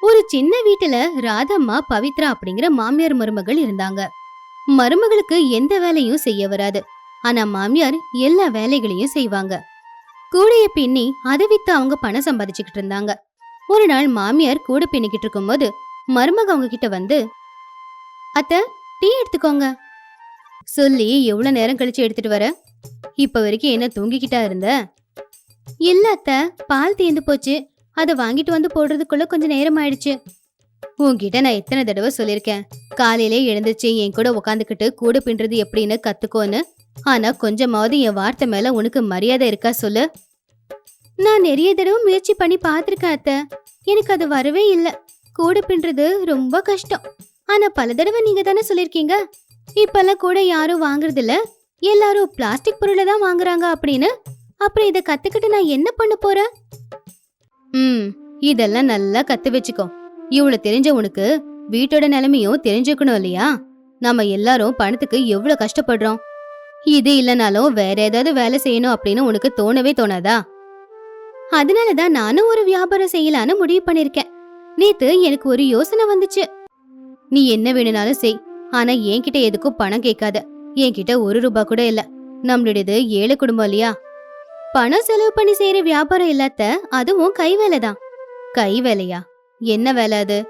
ஒரு சின்ன வீட்டுல ராதம்மா பவித்ரா அப்படிங்கிற மாமியார் மருமகள் இருந்தாங்க. மருமகளுக்கு எந்த வேலையும் செய்ய வராது. ஆனா மாமியார் எல்லா வேலைகளையும் செய்வாங்க. கூடைய பின்னி அதை வித்து அவங்க பணம் சம்பாதிச்சுக்கிட்டு இருந்தாங்க. ஒரு நாள் மாமியார் கூட பின்னிக்கிட்டு இருக்கும்போது மருமக அவங்க கிட்ட வந்து அத்த டீ எடுத்துக்கோங்க. சொல்லி எவ்வளவு நேரம் கழிச்சு எடுத்துட்டு வர? இப்ப வரைக்கும் என்ன தூங்கிக்கிட்டா இருந்த? இல்ல அத்த பால் தீர்ந்து போச்சு. அதை வாங்கிட்டு வந்து போடுறதுக்குள்ள கொஞ்சம் நேரம் ஆயிடுச்சு. உன்கிட்ட நான் எத்தனை தடவை சொல்லியிருக்கேன். காலையிலே எழுந்துச்சு என் கூட உக்காந்துக்கிட்டு கூட பின்றது எப்படின்னு கத்துக்கோன்னு. ஆனா கொஞ்சமாவது என் வார்த்தை மேல உனக்கு மரியாதை இருக்கா சொல்லு. நான் நிறைய தடவை முயற்சி பண்ணி பார்த்துருக்கேன் அத்தை. எனக்கு அது வரவே இல்லை. கூட பின்றது ரொம்ப கஷ்டம். ஆனா பல தடவை நீங்க தானே சொல்லிருக்கீங்க இப்பெல்லாம் கூட யாரும் வாங்குறது இல்ல. எல்லாரும் பிளாஸ்டிக் பொருளை தான் வாங்குறாங்க அப்படின்னு. அப்புறம் இதை கத்துக்கிட்டு நான் என்ன பண்ண போறேன்? ம் இதெல்லாம் நல்லா கத்து வச்சுக்கோ. இவ்வளவு தெரிஞ்ச உனக்கு வீட்டோட நிலைமையும் தெரிஞ்சுக்கணும் இல்லையா? நம்ம எல்லாரும் பணத்துக்கு எவ்வளவு கஷ்டப்படுறோம்? இது இல்லனாலும் வேற ஏதாவது வேலை செய்யணும் அப்படின்னு உனக்கு தோணவே தோணாதா? அதனாலதான் நானும் ஒரு வியாபாரம் செய்யலான்னு முடிவு பண்ணிருக்கேன் நேத்து எனக்கு ஒரு யோசனை வந்துச்சு. நீ என்ன வேணும்னாலும் செய். ஆனா என்கிட்ட எதுக்கும் பணம் கேட்காத. என்கிட்ட ஒரு ரூபா கூட இல்ல. நம்மளுடையது ஏழை குடும்பம் இல்லையா? பணம் செலவு பண்ணி செய்யற வியாபாரம் இல்லாத அதுவும் கை வேலைதான். கை வேலையா? என்ன வேலை அது?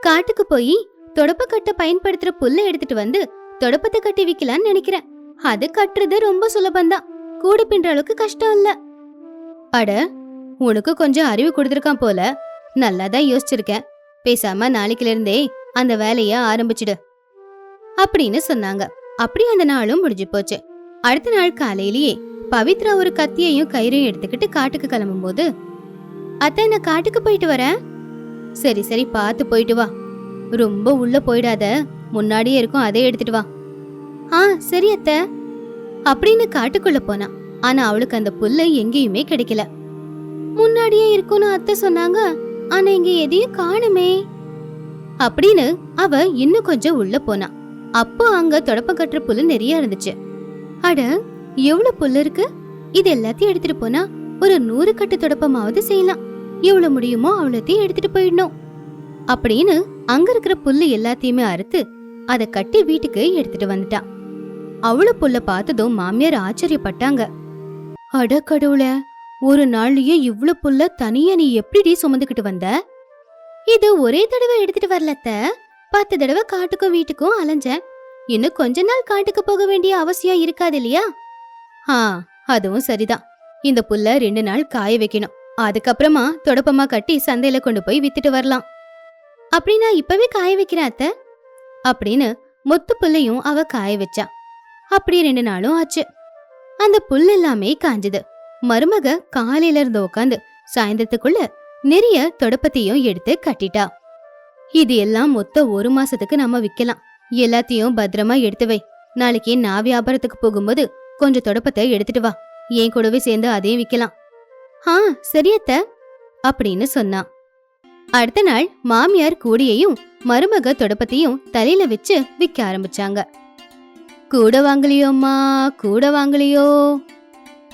காட்டுக்கு போய் தொடப்பக்கட்டை பயன்படுத்துற புல்ல எடுத்துட்டு வந்து தொடப்பத்தை கட்டி விக்கலாம்னு நினைக்கிறேன். அது கட்டுறது ரொம்ப சுலபம்தான். கூடு பின்ற அளவுக்கு கஷ்டம் இல்ல. அட உனக்கு கொஞ்சம் அறிவு கொடுத்துருக்கான் போல. நல்லாதான் யோசிச்சிருக்கேன். பேசாம நாளைக்குல இருந்தே அந்த வேலைய ஆரம்பிச்சிடு. அப்படின்னு சொன்னாங்க. அப்படி அந்த நாளும் முடிஞ்சு போச்சு. அடுத்த நாள் காலையிலேயே பவித்ரா ஒரு கத்தியையும் கயிறையும் எடுத்துக்கிட்டு காட்டுக்கு கிளம்பும்போது அத்தை நான் காட்டுக்கு போயிட்டு வரேன். சரி சரி பார்த்து போயிட்டு வா. ரொம்ப உள்ள போயிடாத. முன்னாடியே இருக்கும் அதை எடுத்துட்டு வா. ஆ சரி அத்தை. அப்படின்னு காட்டுக்குள்ள போனான் ஆனா அவளுக்கு அந்த புல்லு எங்கேயுமே கிடைக்கல. முன்னாடியே இருக்கும்னு அத்தை சொன்னாங்க. ஆனா இங்க எதையும் காணுமே. அப்படின்னு அவ இன்னும் கொஞ்சம் உள்ள போனா. அப்போ அங்க தொடப்ப கட்டுற புல்லு நிறைய இருந்துச்சு. அட எவ்வளவு புல்லு இருக்கு? இது எல்லாத்தையும் எடுத்துட்டு போனா ஒரு நூறு கட்டு தொடப்பமாவது செய்யலாம். எவ்வளவு முடியுமோ அவ்வளோத்தையும் எடுத்துட்டு போயிடணும். அப்படின்னு அங்க இருக்கிற புல்லு எல்லாத்தையுமே அறுத்து அதை கட்டி வீட்டுக்கு எடுத்துட்டு வந்துட்டா அவ்வளவு புல்ல பார்த்ததும் மாமியார் ஆச்சரியப்பட்டாங்க. அட கடவுள ஒரு நாள்லயே இவ்ளோ புல்ல தனியா நீ எப்படிடி சுமந்துக்கிட்டு வந்த? இது ஒரே தடவை எடுத்துட்டு வரலத்த. பத்து தடவை காட்டுக்கும் வீட்டுக்கும் அலைஞ்சேன். இன்னும் கொஞ்ச நாள் காட்டுக்கு போக வேண்டிய அவசியம் இருக்காது இல்லையா? ஆ அதுவும் சரிதான். இந்த புல்ல ரெண்டு நாள் காய வைக்கணும். அதுக்கப்புறமா தொடப்பமா கட்டி சந்தையில கொண்டு போய் வித்துட்டு வரலாம். அப்படி நான் இப்பவே காய வைக்கிறேன் அத்த. அப்படின்னு மொத்த புல்லையும் அவ காய வச்சா. அப்படி ரெண்டு நாளும் ஆச்சு. அந்த புல் எல்லாமே காஞ்சது. மருமக காலையில இருந்து உட்காந்து சாயந்தரத்துக்குள்ள நிறைய தொடப்பத்தையும் எடுத்து கட்டிட்டா. இது எல்லாம் மொத்த ஒரு மாசத்துக்கு நம்ம விக்கலாம். எல்லாத்தையும் பத்திரமா எடுத்து வை. நாளைக்கு நான் வியாபாரத்துக்கு போகும்போது கொஞ்சம் தொடப்பத்தை எடுத்துட்டு வா. என் கூடவே சேர்ந்து அதையும் விக்கலாம். ஆ சரியத்த அப்படின்னு சொன்னான் அடுத்த நாள் மாமியார் கூடியையும் மருமக தொடப்பத்தையும் தலையில வச்சு விற்க ஆரம்பிச்சாங்க. கூட வாங்கலையோம்மா கூட வாங்கலையோ?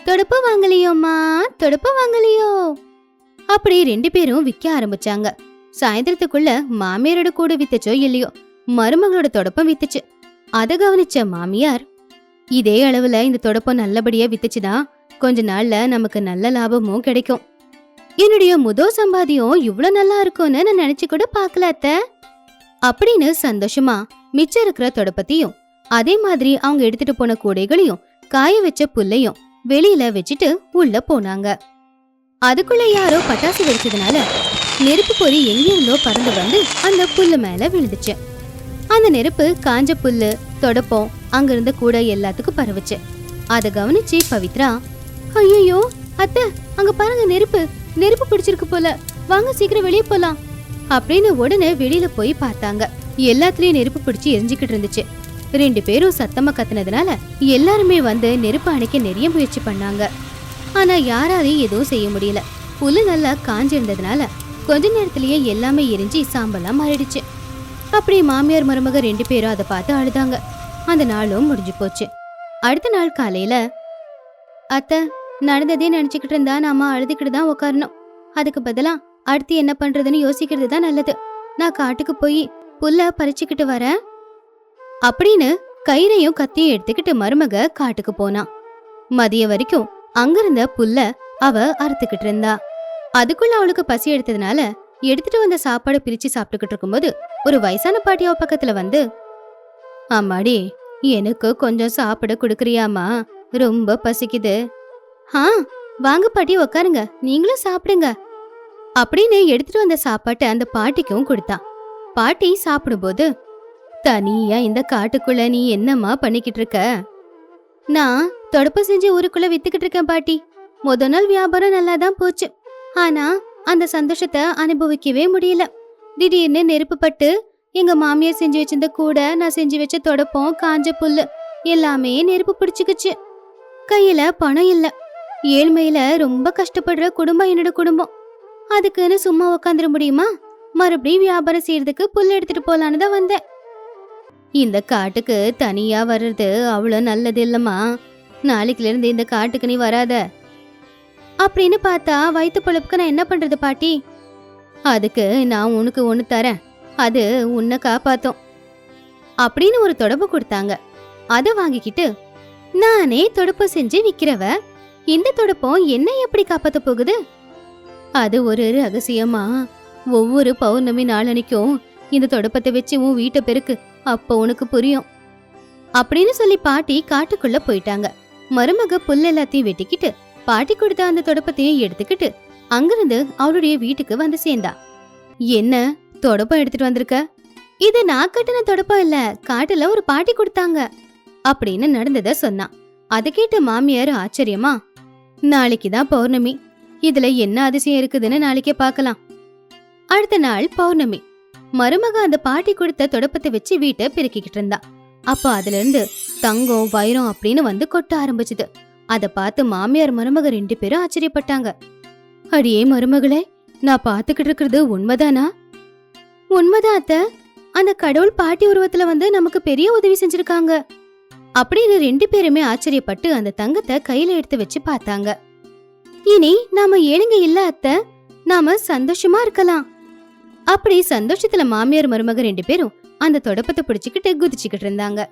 தொடப்ப வாங்கலையோம்மா தொடப்ப வாங்கலையோ? அப்படி ரெண்டு பேரும் விற்க ஆரம்பிச்சாங்க. சாயந்தரத்துக்குள்ள மாமியாரோட கூட வித்துச்சோ இல்லையோ மருமகளோட தொடப்பம் வித்துச்சு. அத கவனிச்ச மாமியார் இதே அளவுல இந்த தொடப்பம் நல்லபடியா வித்துச்சுன்னா கொஞ்ச நாள்ல நமக்கு நல்ல லாபமும் கிடைக்கும். என்னுடைய முதல் சம்பாதியம் இவ்வளோ நல்லா இருக்கும்னு நான் நினைச்சு கூட பார்க்கல அத்த. அப்படின்னு சந்தோஷமா மிச்சம் இருக்கிற தொடப்பத்தையும் அதே மாதிரி அவங்க எடுத்துட்டு போன கூடைகளையும் காய வச்ச புல்லையும் வெளியில வச்சுட்டு உள்ள போனாங்க. அதுக்குள்ள யாரோ பட்டாசு வெடிச்சதுனால நெருப்பு பொறி எங்கிருந்தோ பறந்து வந்து அந்த புல்லு மேல விழுந்துச்சு. அந்த நெருப்பு காஞ்ச புல்லு தொடப்பம் அங்கிருந்த இருந்த எல்லாத்துக்கும் பரவுச்சு. அதை கவனிச்சு பவித்ரா ஐயோ அத்தை அங்க பாருங்க நெருப்பு நெருப்பு பிடிச்சிருக்கு போல. வாங்க சீக்கிரம் வெளியே போலாம். அப்படின்னு உடனே வெளியில போய் பார்த்தாங்க. எல்லாத்துலயும் நெருப்பு பிடிச்சு எரிஞ்சுக்கிட்டு இருந்துச்சு. ரெண்டு பேரும் சத்தமா கத்துனதுனால எல்லாருமே வந்து நெருப்பு அணைக்க நிறைய முயற்சி பண்ணாங்க. ஆனா யாராலையும் எதுவும் செய்ய முடியல. புல்லு நல்லா காஞ்சிருந்ததுனால கொஞ்ச நேரத்திலேயே எல்லாமே எரிஞ்சு சாம்பலா மாறிடுச்சு. அப்படி மாமியார் மருமக ரெண்டு பேரும் அதை பார்த்து அழுதாங்க. அந்த நாளும் முடிஞ்சு போச்சு. அடுத்த நாள் காலையில அத்தை நடந்ததே நினைச்சுக்கிட்டு இருந்தா நாம அழுதுகிட்டு தான் உட்காரணும் அதுக்கு பதிலா அடுத்து என்ன பண்றதுன்னு யோசிக்கிறது தான் நல்லது. நான் காட்டுக்கு போய் புல்ல பறிச்சுக்கிட்டு வரேன். அப்படின்னு கயிறையும் கத்தியும் எடுத்துக்கிட்டு மருமக காட்டுக்கு போனான் மதிய வரைக்கும் அங்கிருந்த புல்ல அவ அறுத்துக்கிட்டு இருந்தா. அதுக்குள்ள அவளுக்கு பசி எடுத்ததுனால எடுத்துட்டு வந்த சாப்பாடு பிரிச்சு சாப்பிட்டுக்கிட்டு இருக்கும்போது ஒரு வயசான பாட்டியாவ பக்கத்துல வந்து அம்மாடி எனக்கு கொஞ்சம் சாப்பிட குடுக்குறியாமா ரொம்ப பசிக்குது. ஆ வாங்க பாட்டி உக்காருங்க. நீங்களும் சாப்பிடுங்க. அப்படின்னு எடுத்துட்டு வந்த சாப்பாட்டை அந்த பாட்டிக்கும் கொடுத்தா பாட்டி சாப்பிடும்போது தனியா இந்த காட்டுக்குள்ள நீ என்னம்மா பண்ணிக்கிட்டு இருக்க? நான் தொடப்பு செஞ்சு ஊருக்குள்ள வித்துக்கிட்டு இருக்கேன் பாட்டி. முத நாள் வியாபாரம் நல்லா தான் போச்சு. ஆனா அந்த சந்தோஷத்தை அனுபவிக்கவே முடியல. திடீர்னு நெருப்பு பட்டு எங்க மாமியார் செஞ்சு வச்சிருந்த கூட நான் செஞ்சு வச்ச தொடப்பம் காஞ்ச புல்லு எல்லாமே நெருப்பு பிடிச்சிக்குச்சு. கையில பணம் இல்ல. ஏழ்மையில ரொம்ப கஷ்டப்படுற குடும்பம் என்னோட குடும்பம். அதுக்குன்னு சும்மா உக்காந்துட முடியுமா? மறுபடியும் வியாபாரம் செய்யறதுக்கு புல் எடுத்துட்டு போலான்னு தான் வந்தேன். இந்த காட்டுக்கு தனியா வர்றது அவ்வளோ நல்லது இல்லம்மா. நாளைக்குல இருந்து இந்த காட்டுக்கு நீ வராத. அப்படின்னு பார்த்தா வயிற்று பொழப்புக்கு நான் என்ன பண்றது பாட்டி? அதுக்கு நான் உனக்கு ஒன்று தரேன். அது உன்னை காப்பாத்தும். அப்படின்னு ஒரு தொடப்பு கொடுத்தாங்க. அதை வாங்கிக்கிட்டு நானே தொடப்பு செஞ்சு விற்கிறவ இந்த தொடப்பம் என்ன எப்படி காப்பாத்த போகுது? அது ஒரு ரகசியமா ஒவ்வொரு பௌர்ணமி நாளனைக்கும் இந்த தொடப்பத்தை வச்சு உன் வீட்டை பெருக்கு அப்போ உனக்கு புரியும். அப்படின்னு சொல்லி பாட்டி காட்டுக்குள்ள போயிட்டாங்க. மருமக புல் எல்லாத்தையும் வெட்டிக்கிட்டு பாட்டி கொடுத்த அந்த தொடப்பத்தையும் எடுத்துக்கிட்டு அங்கிருந்து அவளுடைய வீட்டுக்கு வந்து சேர்ந்தா. என்ன தொடப்பம் எடுத்துட்டு வந்திருக்க? இது நான் கட்டின தொடப்பம் இல்ல காட்டுல ஒரு பாட்டி கொடுத்தாங்க அப்படின்னு நடந்தத சொன்னான் அதை கேட்ட மாமியார் ஆச்சரியமா? நாளைக்கு தான் பௌர்ணமி. இதுல என்ன அதிசயம் இருக்குதுன்னு நாளைக்கே பார்க்கலாம். அடுத்த நாள் பௌர்ணமி. மருமக அந்த பாட்டி கொடுத்த தொடப்பத்தை வச்சு வீட்டை பெருக்கிக்கிட்டு இருந்தா. அப்ப அதுல இருந்து தங்கம் வைரம் அப்படின்னு வந்து கொட்ட ஆரம்பிச்சது. அத பார்த்து மாமியார் மருமக ரெண்டு பேரும் ஆச்சரியப்பட்டாங்க. அடியே மருமகளே நான் பாத்துக்கிட்டு இருக்கிறது உண்மைதானா? உண்மைதான் அத்த. அந்த கடவுள் பாட்டி உருவத்துல வந்து நமக்கு பெரிய உதவி செஞ்சிருக்காங்க. அப்படின்னு ரெண்டு பேருமே ஆச்சரியப்பட்டு அந்த தங்கத்தை கையில எடுத்து வச்சு பார்த்தாங்க. இனி நாம ஏழுங்க இல்ல அத்த. நாம சந்தோஷமா இருக்கலாம். அப்படி சந்தோஷத்துல மாமியார் மருமக ரெண்டு பேரும் அந்த தொடப்பத்தை பிடிச்சுக்கிட்டு குதிச்சுக்கிட்டு இருந்தாங்க.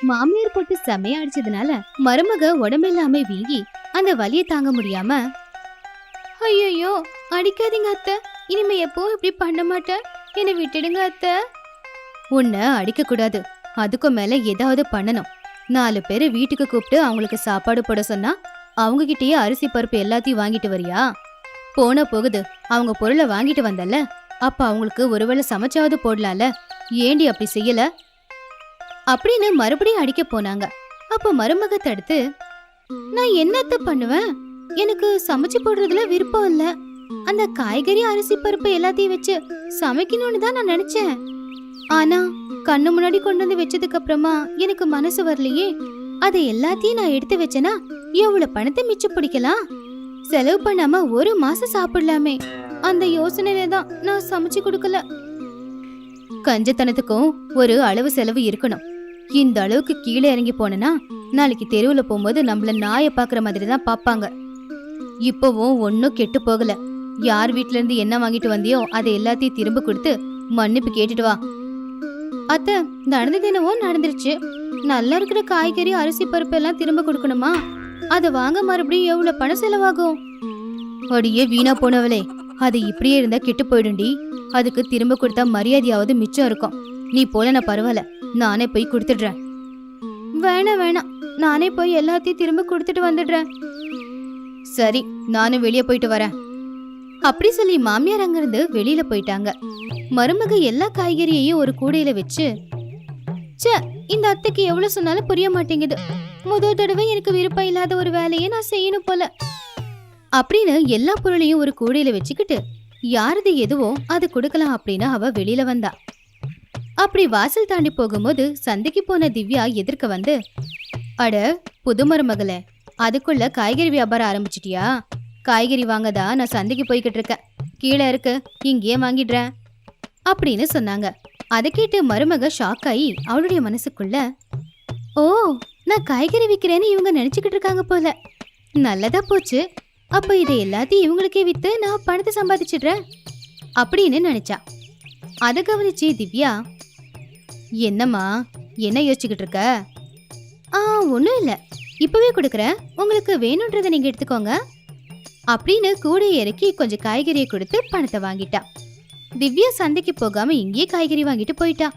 மாமியார் போட்டு செமையா அடிச்சதுனால மருமக உடம்பெல்லாமே வீங்கி அந்த வலியை தாங்க முடியாம ஐயோ அடிக்காதீங்க அத்தை. இனிமே எப்போ இப்படி பண்ண மாட்டேன். என்னை விட்டுடுங்க அத்தை. உன்னை அடிக்க கூடாது. அதுக்கும் மேல ஏதாவது பண்ணணும். நாலு பேர் வீட்டுக்கு கூப்பிட்டு அவங்களுக்கு சாப்பாடு போட சொன்னா அவங்க கிட்டயே அரிசி பருப்பு எல்லாத்தையும் வாங்கிட்டு வரியா? போன போகுது. அவங்க பொருளை வாங்கிட்டு வந்தல்ல. அப்ப அவங்களுக்கு ஒருவேளை சமைச்சாவது போடலாம்ல? ஏண்டி அப்படி செய்யல? அப்படின்னு மறுபடியும் அடிக்க போனாங்க. அப்ப மருமக தடுத்து நான் என்னத்த பண்ணுவேன்? எனக்கு சமைச்சு போடுறதுல விருப்பம் இல்ல. அந்த காய்கறி அரிசி பருப்பு எல்லாத்தையும் வச்சு சமைக்கணும்னு தான் நான் நினைச்சேன். ஆனா கண்ணு முன்னாடி கொண்டு வந்து வச்சதுக்கு அப்புறமா எனக்கு மனசு வரலையே. அதை எல்லாத்தையும் நான் எடுத்து வச்சேனா எவ்வளவு பணத்தை மிச்சம் பிடிக்கலாம்? செலவு பண்ணாம ஒரு மாசம் சாப்பிடலாமே. அந்த யோசனையில தான் நான் சமைச்சு கொடுக்கல. கஞ்சத்தனத்துக்கும் ஒரு அளவு செலவு இருக்கணும். இந்த அளவுக்கு கீழே இறங்கி போனனா நாளைக்கு தெருவுல போகும்போது நம்மள நாயை பாக்குற மாதிரி தான் பாப்பாங்க இப்பவும் ஒன்னும் கெட்டு போகல. யார் வீட்ல இருந்து என்ன வாங்கிட்டு வந்தியோ அதை எல்லாத்தையும் திரும்ப கொடுத்து மன்னிப்பு கேட்டுட்டு வா. அத்த நடந்தது என்னவோ நடந்துருச்சு. நல்லா இருக்கிற காய்கறி அரிசி பருப்பு எல்லாம் திரும்ப கொடுக்கணுமா? அதை வாங்க மறுபடியும் எவ்வளவு பணம் செலவாகும்? அடியே வீணா போனவளே. அது இப்படியே இருந்தா கெட்டு போயிடும்டி. அதுக்கு திரும்ப கொடுத்தா மரியாதையாவது மிச்சம் இருக்கும். நீ போல நான் பரவாயில்ல. நானே போய் கொடுத்துடுறேன். வேணாம் வேணாம். நானே போய் எல்லாத்தையும் திரும்ப கொடுத்துட்டு வந்துடுறேன். சரி நானும் வெளியே போயிட்டு வரேன். அப்படி சொல்லி மாமியார் அங்கிருந்து வெளியில போயிட்டாங்க. மருமக எல்லா காய்கறியையும் ஒரு கூடையில வச்சு ச்சே இந்த அத்தைக்கு எவ்வளவு சொன்னாலும் புரிய மாட்டேங்குது. முதல் தடவை எனக்கு விருப்பம் இல்லாத ஒரு வேலையை நான் செய்யணும் போல. அப்படின்னு எல்லா பொருளையும் ஒரு கூடையில வச்சுக்கிட்டு யாரது எதுவோ அது கொடுக்கலாம் அப்படின்னு அவ வெளியில வந்தா. அப்படி வாசல் தாண்டி போகும்போது சந்தைக்கு போன திவ்யா எதிர்க்க வந்து அட புது மருமகளே அதுக்குள்ள காய்கறி வியாபாரம் ஆரம்பிச்சிட்டியா? காய்கறி வாங்கதா நான் சந்தைக்கு போய்கிட்டு இருக்கேன். கீழே இருக்கு. இங்கேயே வாங்கிடுறேன். அப்படின்னு சொன்னாங்க. அதை கேட்டு மருமக ஷாக் ஆகி அவளுடைய மனசுக்குள்ள ஓ நான் காய்கறி விற்கிறேன்னு இவங்க நினைச்சுக்கிட்டு இருக்காங்க போல. நல்லதா போச்சு. அப்போ இதை எல்லாத்தையும் இவங்களுக்கே விற்று நான் பணத்தை சம்பாதிச்சிடுறேன். அப்படின்னு நினைச்சா. அதை கவனிச்சு திவ்யா என்னம்மா என்ன யோசிச்சுக்கிட்டு இருக்க? ஆ ஒன்றும் இல்லை. இப்போவே கொடுக்குறேன் உங்களுக்கு வேணுன்றதை நீங்கள் எடுத்துக்கோங்க. அப்படின்னு கூடை இறக்கி கொஞ்சம் காய்கறியை கொடுத்து பணத்தை வாங்கிட்டா. திவ்யா சந்தைக்கு போகாம இங்கேயே காய்கறி வாங்கிட்டு போயிட்டா.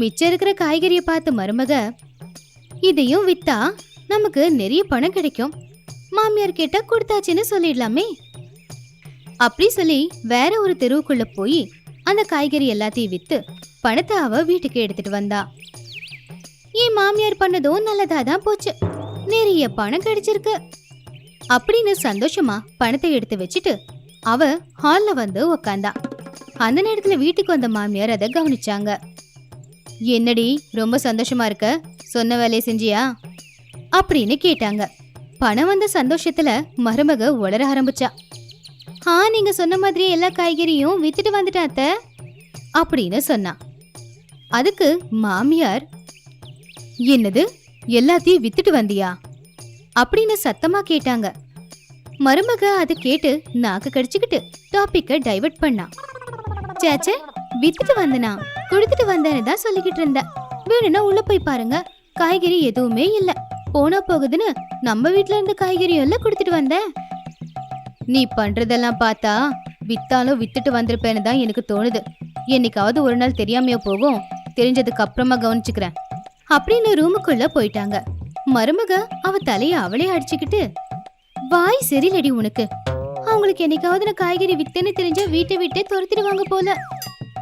மிச்சம் இருக்கிற காய்கறியை பார்த்து மருமக இதையும் வித்தா நமக்கு நிறைய பணம் கிடைக்கும். மாமியார் கேட்டா கொடுத்தாச்சுன்னு சொல்லிடலாமே. அப்படி சொல்லி வேற ஒரு தெருவுக்குள்ள போய் அந்த காய்கறி எல்லாத்தையும் வித்து பணத்தை அவ வீட்டுக்கு எடுத்துட்டு வந்தா. என் மாமியார் பண்ணதும் நல்லதா தான் போச்சு. நிறைய பணம் கிடைச்சிருக்கு. அப்படின்னு சந்தோஷமா பணத்தை எடுத்து வச்சுட்டு அவ ஹால்ல வந்து உக்காந்தா. அந்த நேரத்துல வீட்டுக்கு வந்த மாமியார் அதை கவனிச்சாங்க. என்னடி ரொம்ப சந்தோஷமா இருக்க? சொன்ன வேலையை செஞ்சியா? அப்படின்னு கேட்டாங்க. பணம் வந்த சந்தோஷத்துல மருமக உளர ஆரம்பிச்சா. ஆ நீங்க சொன்ன மாதிரி எல்லா காய்கறியும் வித்துட்டு வந்துட்டாத்த அத்தை அப்படின்னு சொன்னா. அதுக்கு மாமியார் என்னது? எல்லாத்தையும் வித்துட்டு வந்தியா? அப்படின்னு சத்தமா கேட்டாங்க. மருமக அதை கேட்டு நாக்கு கடிச்சுக்கிட்டு டாபிக்க டைவர்ட் பண்ணா. சேச்சே வித்துட்டு வந்தனா? கொடுத்துட்டு வந்தேன்னு தான் சொல்லிக்கிட்டு இருந்தேன் வேணும்னா உள்ள போய் பாருங்க. காய்கறி எதுவுமே இல்ல. போனா போகுதுன்னு நம்ம வீட்ல இருந்து காய்கறி எல்லாம் கொடுத்துட்டு வந்தேன். நீ பண்றதெல்லாம் பார்த்தா வித்தாலும் வித்துட்டு வந்திருப்பேன்னு தான் எனக்கு தோணுது. என்னைக்காவது ஒரு நாள் தெரியாமையோ போகும். தெரிஞ்சதுக்கு அப்புறமா கவனிச்சுக்கிறேன். அப்படின்னு ரூமுக்குள்ள போயிட்டாங்க. மருமக அவ தலைய அவளே அடிச்சுக்கிட்டு வாய் சரியில்லடி உனக்கு. அவங்களுக்கு என்னைக்காவது நான் காய்கறி வித்தேன்னு தெரிஞ்சா வீட்டை விட்டே துரத்திடுவாங்க போல.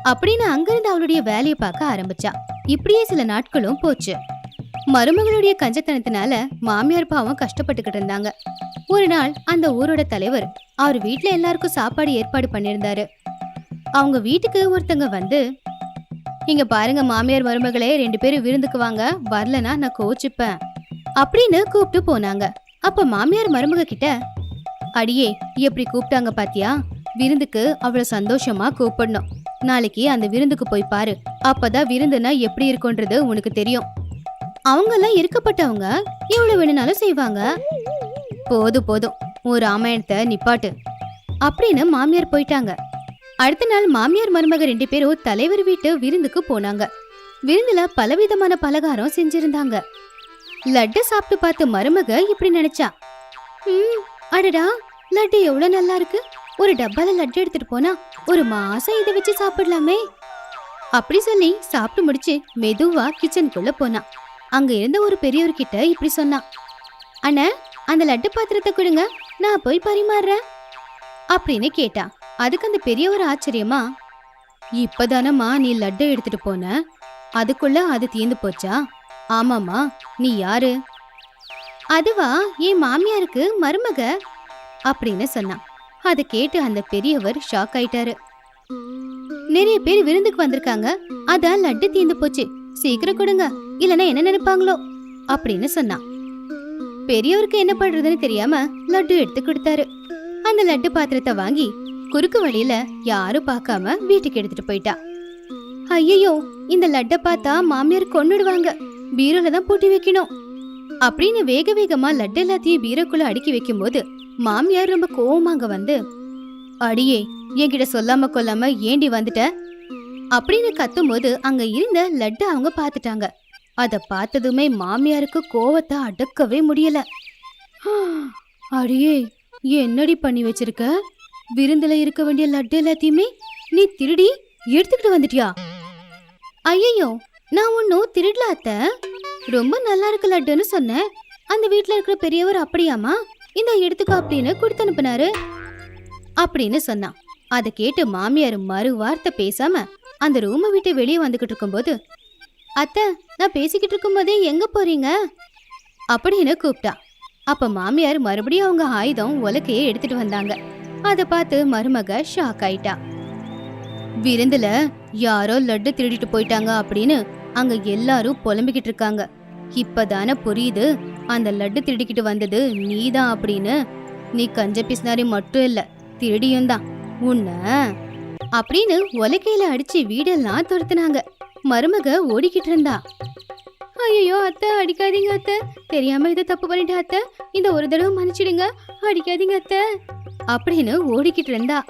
அப்படின்னு அங்கிருந்து அவளுடைய வேலையை பார்க்க ஆரம்பிச்சா. இப்படியே சில நாட்களும் போச்சு. மருமகளுடைய கஞ்சத்தனத்தினால மாமியார் பாவம் கஷ்டப்பட்டுக்கிட்டு இருந்தாங்க. ஒரு நாள் அந்த ஊரோட தலைவர் அவர் வீட்டுல எல்லாருக்கும் சாப்பாடு ஏற்பாடு பண்ணியிருந்தாரு. அவங்க வீட்டுக்கு ஒருத்தங்க வந்து இங்க பாருங்க மாமியார் மருமகளே ரெண்டு பேரும் விருந்துக்கு வாங்க. வரலனா நான் கோச்சிப்பேன். அப்படின்னு கூப்பிட்டு போனாங்க. அப்ப மாமியார் மருமக கிட்ட அடியே எப்படி கூப்பிட்டாங்க பாத்தியா? விருந்துக்கு அவ்வளவு சந்தோஷமா கூப்பிடணும். நாளைக்கு அந்த விருந்துக்கு போய் பாரு. அப்பதான் விருந்துனா எப்படி இருக்கும்ன்றது உனக்கு தெரியும். அவங்க எல்லாம் இருக்கப்பட்டவங்க எவ்வளவு வேணும்னாலும் செய்வாங்க. போதும் போதும். ஒரு ராமாயணத்தை நிப்பாட்டு. அப்படின்னு மாமியார் போயிட்டாங்க. அடுத்த நாள் மாமியார் மருமக ரெண்டு பேரும் தலைவர் வீட்டு விருந்துக்கு போனாங்க. விருந்துல பலவிதமான பலகாரம் செஞ்சிருந்தாங்க. லட்டு சாப்பிட்டு பார்த்த மருமக இப்படி நினைச்சா ம் அடடா லட்டு எவ்வளவு நல்லா இருக்கு. ஒரு டப்பால லட்டு எடுத்துட்டு போனா ஒரு மாசம் இதை வச்சு சாப்பிடலாமே. அப்படி சொல்லி சாப்பிட்டு முடிச்சு மெதுவா கிச்சனுக்குள்ள போனா. அங்க இருந்த ஒரு பெரியவர்கிட்ட இப்படி சொன்னா அண்ணா அந்த லட்டு பாத்திரத்தை கொடுங்க. நான் போய் பரிமாறுறேன். அப்படின்னு கேட்டான் அதுக்கு அந்த பெரியவர் ஆச்சரியமா இப்பதானம்மா நீ லட்டு எடுத்துட்டு போன? அதுக்குள்ள அது தீந்து போச்சா? ஆமாமா நீ யாரு? அதுவா என் மாமியாருக்கு மருமக அப்படின்னு சொன்னான். அதை கேட்டு அந்த பெரியவர் ஷாக் ஆயிட்டாரு. நிறைய பேர் விருந்துக்கு வந்திருக்காங்க. அதான் லட்டு தீந்து போச்சு. சீக்கிரம் கொடுங்க. இல்லனா என்ன நினைப்பாங்களோ? அப்படின்னு சொன்னான். பெரியவருக்கு என்ன பண்றதுன்னு தெரியாம லட்டு எடுத்து கொடுத்தாரு. அந்த லட்டு பாத்திரத்தை வாங்கி குறுக்கு வழியில யாரும் பார்க்காம வீட்டுக்கு எடுத்துட்டு போயிட்டா. ஐயோ இந்த லட்டை பார்த்தா மாமியார் கொன்னுடுவாங்க. பீரோல தான் பூட்டி வைக்கணும். அப்படின்னு வேக வேகமா லட்டு எல்லாத்தையும் பீரோக்குள்ள அடுக்கி வைக்கும்போது மாமியார் ரொம்ப கோவமாங்க வந்து அடியே என்கிட்ட சொல்லாம கொல்லாம ஏண்டி வந்துட்ட? அப்படின்னு கத்தும்போது அங்க இருந்த லட்டு அவங்க பார்த்துட்டாங்க. அத பார்த்ததுமே மாமியாருக்கு கோவத்தை அடக்கவே முடியல. அடியே என்னடி பண்ணி வச்சிருக்க? விருந்துல இருக்க வேண்டிய லட்டு எல்லாத்தையுமே நீ திருடி எடுத்துக்கிட்டு வந்துட்டியா? ஐயோ நான் ஒன்னும் திருடல அத்தை. ரொம்ப நல்லா இருக்கு லட்டுன்னு சொன்னேன். அந்த வீட்டில் இருக்கிற பெரியவர் அப்படியாமா இந்த எடுத்துக்கோ அப்படின்னு கொடுத்து அனுப்புனாரு. அப்படின்னு சொன்னான். அதை கேட்டு மாமியார் மறு வார்த்தை பேசாம அந்த ரூமை விட்டு வெளியே வந்துகிட்டு இருக்கும்போது அத்தை நான் பேசிக்கிட்டு இருக்கும்போதே எங்க போறீங்க? அப்படின்னு கூப்பிட்டா. அப்ப மாமியார் மறுபடியும் அவங்க ஆயுதம் உலக்கையே எடுத்துட்டு வந்தாங்க. அதை பார்த்து மருமக ஷாக் ஆயிட்டா. விருந்துல யாரோ லட்டு திருடிட்டு போயிட்டாங்க அப்படின்னு அங்க எல்லாரும் புலம்பிக்கிட்டு இருக்காங்க. இப்பதானே புரியுது அந்த லட்டு திருடிக்கிட்டு வந்தது நீதான் அப்படின்னு. நீ கஞ்ச பிஸ்னாரி மட்டும் இல்ல திருடியும் தான். உன்ன அப்படின்னு உலக்கையில அடிச்சு வீடெல்லாம் துரத்துனாங்க. மருமக ஓடிக்கிட்டு இருந்தா. ஐயோ அத்தை அடிக்காதீங்க அத்தை. தெரியாம இதை தப்பு பண்ணிட்டேன் அத்தை. இந்த ஒரு தடவை மன்னிச்சிடுங்க. அடிக்காதீங்க அத்தை. அப்படின்னு ஓடிக்கிட்டு இருந்தா.